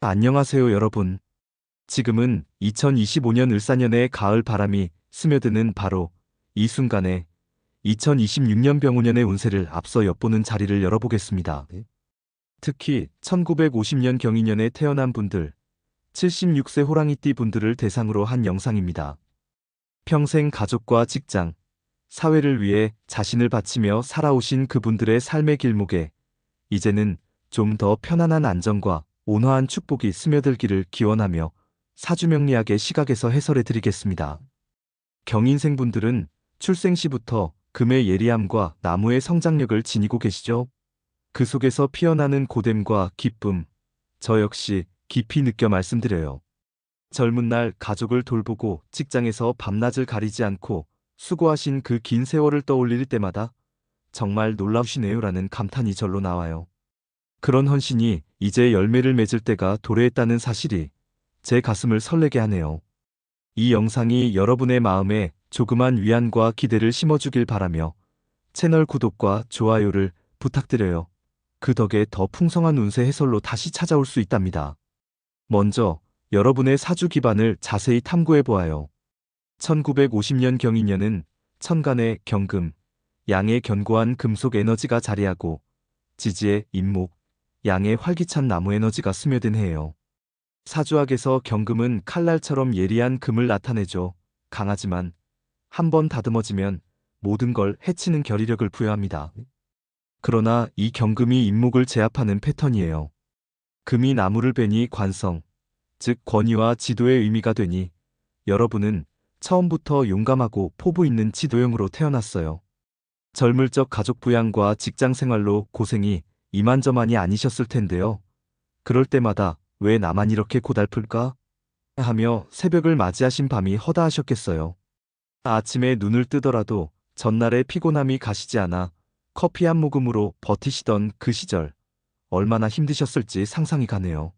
안녕하세요, 여러분. 지금은 2025년 을사년의 가을 바람이 스며드는 바로 이 순간에 2026년 병우년의 운세를 앞서 엿보는 자리를 열어보겠습니다. 특히 1950년 경인년에 태어난 분들, 76세 호랑이띠 분들을 대상으로 한 영상입니다. 평생 가족과 직장, 사회를 위해 자신을 바치며 살아오신 그분들의 삶의 길목에 이제는 좀 더 편안한 안정과 온화한 축복이 스며들기를 기원하며 사주명리학의 시각에서 해설해 드리겠습니다. 경인생분들은 출생 시부터 금의 예리함과 나무의 성장력을 지니고 계시죠? 그 속에서 피어나는 고됨과 기쁨, 저 역시 깊이 느껴 말씀드려요. 젊은 날 가족을 돌보고 직장에서 밤낮을 가리지 않고 수고하신 그 긴 세월을 떠올릴 때마다 정말 놀라우시네요라는 감탄이 절로 나와요. 그런 헌신이 이제 열매를 맺을 때가 도래했다는 사실이 제 가슴을 설레게 하네요. 이 영상이 여러분의 마음에 조그만 위안과 기대를 심어주길 바라며 채널 구독과 좋아요를 부탁드려요. 그 덕에 더 풍성한 운세 해설로 다시 찾아올 수 있답니다. 먼저 여러분의 사주 기반을 자세히 탐구해 보아요. 1950년 경인년은 천간의 경금, 양의 견고한 금속 에너지가 자리하고 지지의 임목, 양의 활기찬 나무 에너지가 스며든 해예요. 사주학에서 경금은 칼날처럼 예리한 금을 나타내죠. 강하지만 한 번 다듬어지면 모든 걸 해치는 결의력을 부여합니다. 그러나 이 경금이 임목을 제압하는 패턴이에요. 금이 나무를 베니 관성, 즉 권위와 지도의 의미가 되니 여러분은 처음부터 용감하고 포부 있는 지도형으로 태어났어요. 젊을 적 가족 부양과 직장 생활로 고생이 이만저만이 아니셨을 텐데요. 그럴 때마다 왜 나만 이렇게 고달플까? 하며 새벽을 맞이하신 밤이 허다하셨겠어요. 아침에 눈을 뜨더라도 전날의 피곤함이 가시지 않아 커피 한 모금으로 버티시던 그 시절 얼마나 힘드셨을지 상상이 가네요.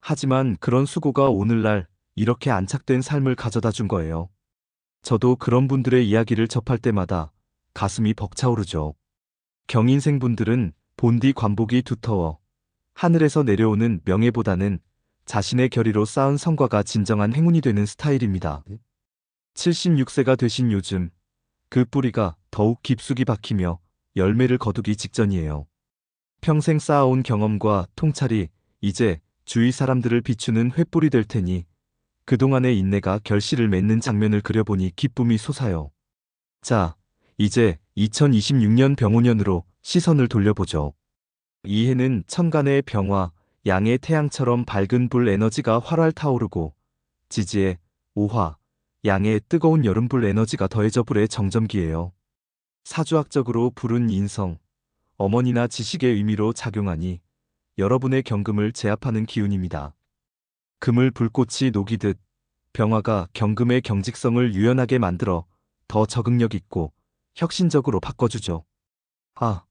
하지만 그런 수고가 오늘날 이렇게 안착된 삶을 가져다 준 거예요. 저도 그런 분들의 이야기를 접할 때마다 가슴이 벅차오르죠. 경인생 분들은 본디 관복이 두터워 하늘에서 내려오는 명예보다는 자신의 결의로 쌓은 성과가 진정한 행운이 되는 스타일입니다. 76세가 되신 요즘 그 뿌리가 더욱 깊숙이 박히며 열매를 거두기 직전이에요. 평생 쌓아온 경험과 통찰이 이제 주위 사람들을 비추는 횃불이 될 테니 그동안의 인내가 결실을 맺는 장면을 그려보니 기쁨이 솟아요. 자, 이제 2026년 병오년으로 시선을 돌려보죠. 이 해는 천간의 병화, 양의 태양처럼 밝은 불 에너지가 활활 타오르고 지지의 오화, 양의 뜨거운 여름불 에너지가 더해져 불의 정점기예요. 사주학적으로 불은 인성, 어머니나 지식의 의미로 작용하니 여러분의 경금을 제압하는 기운입니다. 금을 불꽃이 녹이듯 병화가 경금의 경직성을 유연하게 만들어 더 적응력 있고 혁신적으로 바꿔주죠. 아,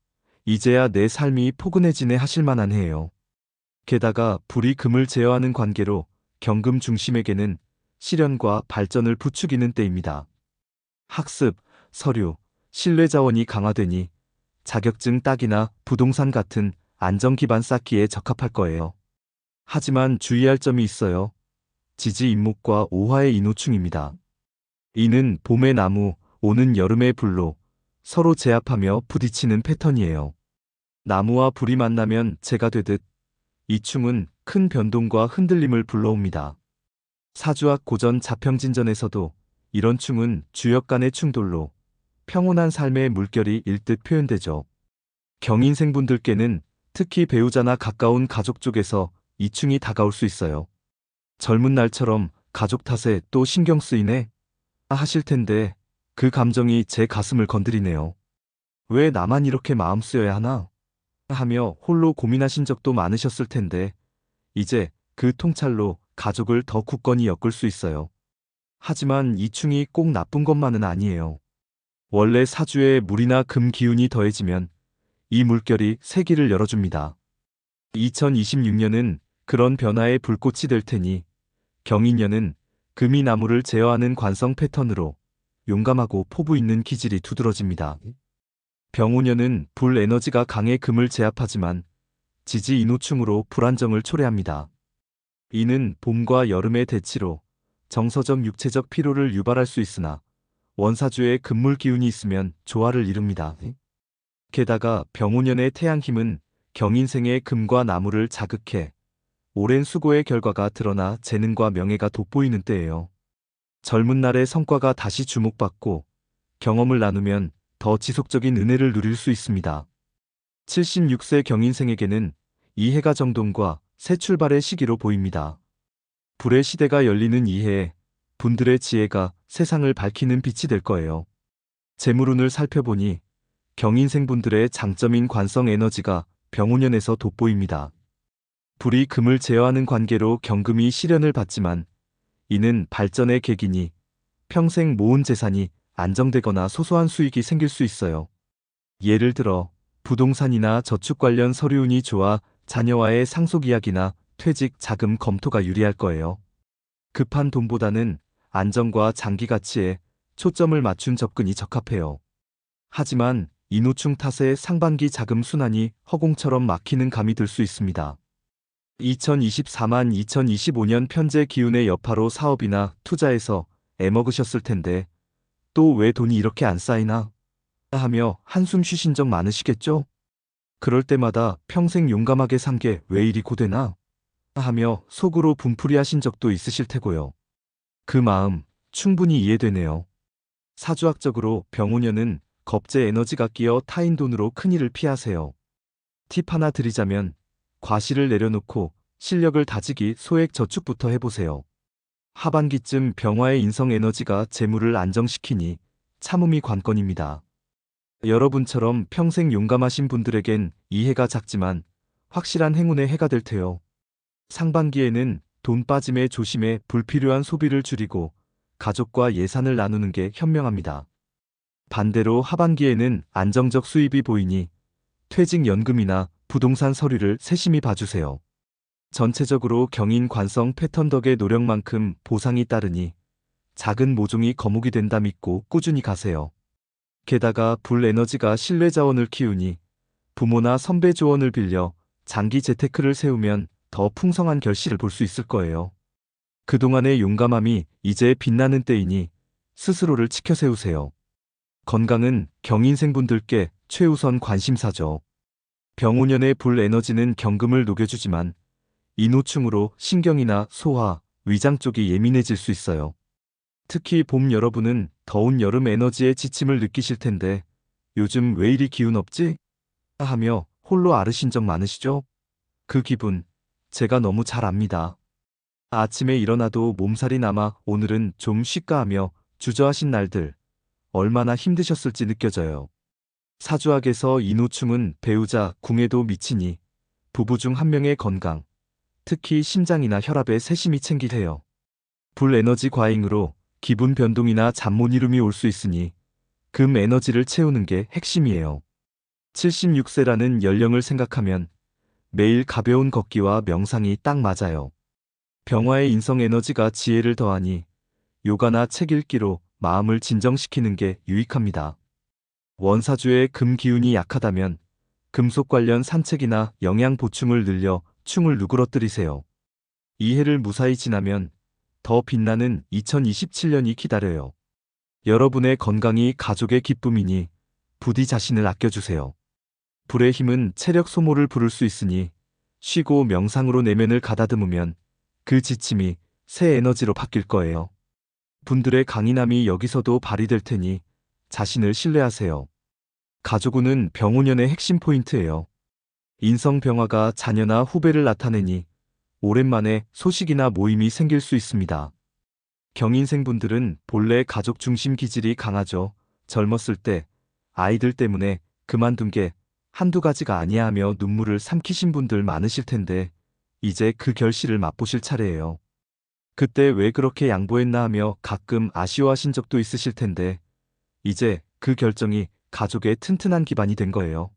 이제야 내 삶이 포근해지네 하실 만한 해예요. 게다가 불이 금을 제어하는 관계로 경금 중심에게는 실현과 발전을 부추기는 때입니다. 학습, 서류, 신뢰 자원이 강화되니 자격증 따기나 부동산 같은 안정 기반 쌓기에 적합할 거예요. 하지만 주의할 점이 있어요. 지지 임목과 오화의 인호충입니다. 이는 봄의 나무, 오는 여름의 불로 서로 제압하며 부딪히는 패턴이에요. 나무와 불이 만나면 재가 되듯 이 충은 큰 변동과 흔들림을 불러옵니다. 사주학 고전 자평진전에서도 이런 충은 주역 간의 충돌로 평온한 삶의 물결이 일듯 표현되죠. 경인생분들께는 특히 배우자나 가까운 가족 쪽에서 이 충이 다가올 수 있어요. 젊은 날처럼 가족 탓에 또 신경 쓰이네? 하실 텐데 그 감정이 제 가슴을 건드리네요. 왜 나만 이렇게 마음 쓰여야 하나? 하며 홀로 고민하신 적도 많으셨을 텐데 이제 그 통찰로 가족을 더 굳건히 엮을 수 있어요. 하지만 이 충이 꼭 나쁜 것만은 아니에요. 원래 사주에 물이나 금 기운이 더해지면 이 물결이 세기를 열어줍니다. 2026년은 그런 변화의 불꽃이 될 테니 경인년은 금이 나무를 제어하는 관성 패턴으로 용감하고 포부 있는 기질이 두드러집니다. 병우년은 불 에너지가 강해 금을 제압하지만 지지 인호충으로 불안정을 초래합니다. 이는 봄과 여름의 대치로 정서적 육체적 피로를 유발할 수 있으나 원사주에 금물 기운이 있으면 조화를 이룹니다. 게다가 병오년의 태양 힘은 경인생의 금과 나무를 자극해 오랜 수고의 결과가 드러나 재능과 명예가 돋보이는 때예요. 젊은 날의 성과가 다시 주목받고 경험을 나누면 더 지속적인 은혜를 누릴 수 있습니다. 76세 경인생에게는 이해가 정동과 새 출발의 시기로 보입니다. 불의 시대가 열리는 이해에 분들의 지혜가 세상을 밝히는 빛이 될 거예요. 재물운을 살펴보니 경인생분들의 장점인 관성 에너지가 병오년에서 돋보입니다. 불이 금을 제어하는 관계로 경금이 시련을 받지만 이는 발전의 계기니 평생 모은 재산이 안정되거나 소소한 수익이 생길 수 있어요. 예를 들어 부동산이나 저축 관련 서류운이 좋아 자녀와의 상속 이야기나 퇴직 자금 검토가 유리할 거예요. 급한 돈보다는 안정과 장기 가치에 초점을 맞춘 접근이 적합해요. 하지만 인후충 탓에 상반기 자금 순환이 허공처럼 막히는 감이 들 수 있습니다. 2024만 2025년 편제 기운의 여파로 사업이나 투자에서 애먹으셨을 텐데 또 왜 돈이 이렇게 안 쌓이나 하며 한숨 쉬신 적 많으시겠죠? 그럴 때마다 평생 용감하게 산 게 왜 이리 고되나 하며 속으로 분풀이 하신 적도 있으실 테고요. 그 마음 충분히 이해되네요. 사주학적으로 병오년은 겁제 에너지가 끼어 타인 돈으로 큰일을 피하세요. 팁 하나 드리자면 과실을 내려놓고 실력을 다지기 소액 저축부터 해보세요. 하반기쯤 병화의 인성 에너지가 재물을 안정시키니 참음이 관건입니다. 여러분처럼 평생 용감하신 분들에겐 이 해가 작지만 확실한 행운의 해가 될 테요. 상반기에는 돈 빠짐에 조심해 불필요한 소비를 줄이고 가족과 예산을 나누는 게 현명합니다. 반대로 하반기에는 안정적 수입이 보이니 퇴직연금이나 부동산 서류를 세심히 봐주세요. 전체적으로 경인 관성 패턴 덕의 노력만큼 보상이 따르니 작은 모종이 거목이 된다 믿고 꾸준히 가세요. 게다가 불 에너지가 신뢰 자원을 키우니 부모나 선배 조언을 빌려 장기 재테크를 세우면 더 풍성한 결실을 볼 수 있을 거예요. 그동안의 용감함이 이제 빛나는 때이니 스스로를 지켜 세우세요. 건강은 경인생분들께 최우선 관심사죠. 병오년의 불 에너지는 경금을 녹여주지만 인후충으로 신경이나 소화, 위장 쪽이 예민해질 수 있어요. 특히 봄 여러분은 더운 여름 에너지의 지침을 느끼실 텐데 요즘 왜 이리 기운 없지? 하며 홀로 앓으신 적 많으시죠? 그 기분 제가 너무 잘 압니다. 아침에 일어나도 몸살이 남아 오늘은 좀 쉴까 하며 주저하신 날들 얼마나 힘드셨을지 느껴져요. 사주학에서 인후충은 배우자, 궁에도 미치니 부부 중 한 명의 건강, 특히 심장이나 혈압에 세심히 챙기세요. 불 에너지 과잉으로 기분 변동이나 잠 못 이룸이 올 수 있으니 금 에너지를 채우는 게 핵심이에요. 76세라는 연령을 생각하면 매일 가벼운 걷기와 명상이 딱 맞아요. 병화의 인성 에너지가 지혜를 더하니 요가나 책 읽기로 마음을 진정시키는 게 유익합니다. 원사주의 금 기운이 약하다면 금속 관련 산책이나 영양 보충을 늘려 충을 누그러뜨리세요. 이 해를 무사히 지나면 더 빛나는 2027년이 기다려요. 여러분의 건강이 가족의 기쁨이니 부디 자신을 아껴주세요. 불의 힘은 체력 소모를 부를 수 있으니 쉬고 명상으로 내면을 가다듬으면 그 지침이 새 에너지로 바뀔 거예요. 분들의 강인함이 여기서도 발휘될 테니 자신을 신뢰하세요. 가족운은 병오년의 핵심 포인트예요. 인성병화가 자녀나 후배를 나타내니 오랜만에 소식이나 모임이 생길 수 있습니다. 경인생분들은 본래 가족 중심 기질이 강하죠. 젊었을 때 아이들 때문에 그만둔 게 한두 가지가 아니야 하며 눈물을 삼키신 분들 많으실 텐데 이제 그 결실을 맛보실 차례예요. 그때 왜 그렇게 양보했나 하며 가끔 아쉬워하신 적도 있으실 텐데 이제 그 결정이 가족의 튼튼한 기반이 된 거예요.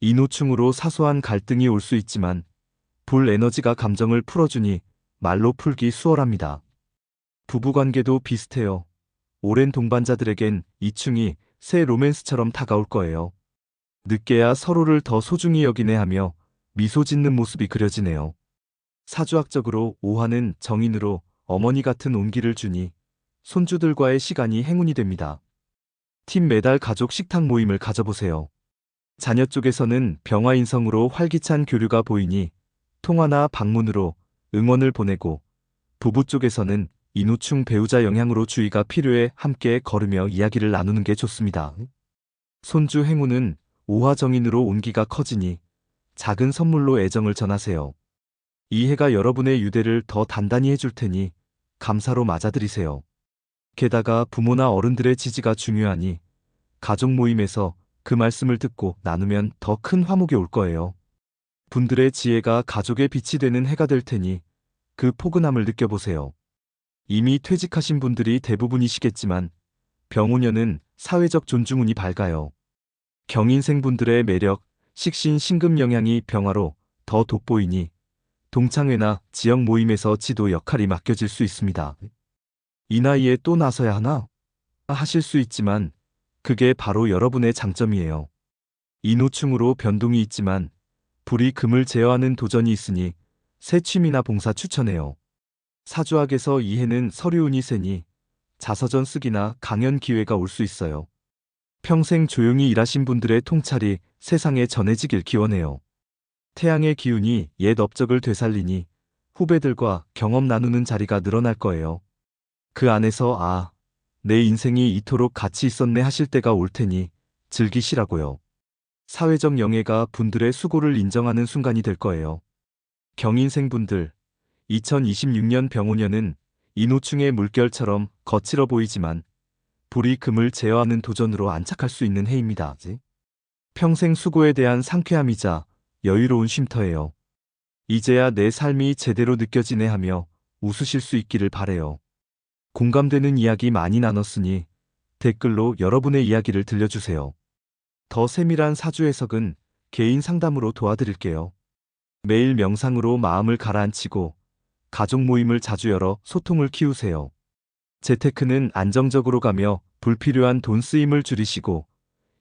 인호충으로 사소한 갈등이 올 수 있지만 불 에너지가 감정을 풀어주니 말로 풀기 수월합니다. 부부관계도 비슷해요. 오랜 동반자들에겐 이충이 새 로맨스처럼 다가올 거예요. 늦게야 서로를 더 소중히 여기네 하며 미소 짓는 모습이 그려지네요. 사주학적으로 오화는 정인으로 어머니 같은 온기를 주니 손주들과의 시간이 행운이 됩니다. 팀 매달 가족 식탁 모임을 가져보세요. 자녀 쪽에서는 병화인성으로 활기찬 교류가 보이니 통화나 방문으로 응원을 보내고 부부 쪽에서는 인우충 배우자 영향으로 주의가 필요해 함께 걸으며 이야기를 나누는 게 좋습니다. 손주 행운은 오화정인으로 온기가 커지니 작은 선물로 애정을 전하세요. 이 해가 여러분의 유대를 더 단단히 해줄 테니 감사로 맞아들이세요. 게다가 부모나 어른들의 지지가 중요하니 가족 모임에서 그 말씀을 듣고 나누면 더 큰 화목이 올 거예요. 분들의 지혜가 가족의 빛이 되는 해가 될 테니 그 포근함을 느껴보세요. 이미 퇴직하신 분들이 대부분이시겠지만 병우년은 사회적 존중운이 밝아요. 경인생 분들의 매력, 식신, 신금 영향이 병화로 더 돋보이니 동창회나 지역 모임에서 지도 역할이 맡겨질 수 있습니다. 이 나이에 또 나서야 하나? 하실 수 있지만 그게 바로 여러분의 장점이에요. 인호충으로 변동이 있지만 불이 금을 제어하는 도전이 있으니 새 취미나 봉사 추천해요. 사주학에서 이 해는 서류운이 세니 자서전 쓰기나 강연 기회가 올 수 있어요. 평생 조용히 일하신 분들의 통찰이 세상에 전해지길 기원해요. 태양의 기운이 옛 업적을 되살리니 후배들과 경험 나누는 자리가 늘어날 거예요. 그 안에서 아, 내 인생이 이토록 가치 있었네 하실 때가 올 테니 즐기시라고요. 사회적 영예가 분들의 수고를 인정하는 순간이 될 거예요. 경인생분들, 2026년 병오년은 인호충의 물결처럼 거칠어 보이지만 불이 금을 제어하는 도전으로 안착할 수 있는 해입니다. 평생 수고에 대한 상쾌함이자 여유로운 쉼터예요. 이제야 내 삶이 제대로 느껴지네 하며 웃으실 수 있기를 바래요. 공감되는 이야기 많이 나눴으니 댓글로 여러분의 이야기를 들려주세요. 더 세밀한 사주 해석은 개인 상담으로 도와드릴게요. 매일 명상으로 마음을 가라앉히고 가족 모임을 자주 열어 소통을 키우세요. 재테크는 안정적으로 가며 불필요한 돈 쓰임을 줄이시고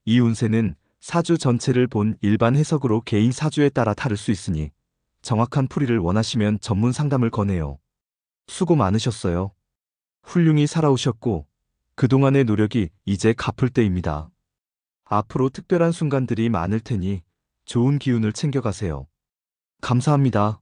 이 운세는 사주 전체를 본 일반 해석으로 개인 사주에 따라 다를 수 있으니 정확한 풀이를 원하시면 전문 상담을 권해요. 수고 많으셨어요. 훌륭히 살아오셨고 그동안의 노력이 이제 갚을 때입니다. 앞으로 특별한 순간들이 많을 테니 좋은 기운을 챙겨가세요. 감사합니다.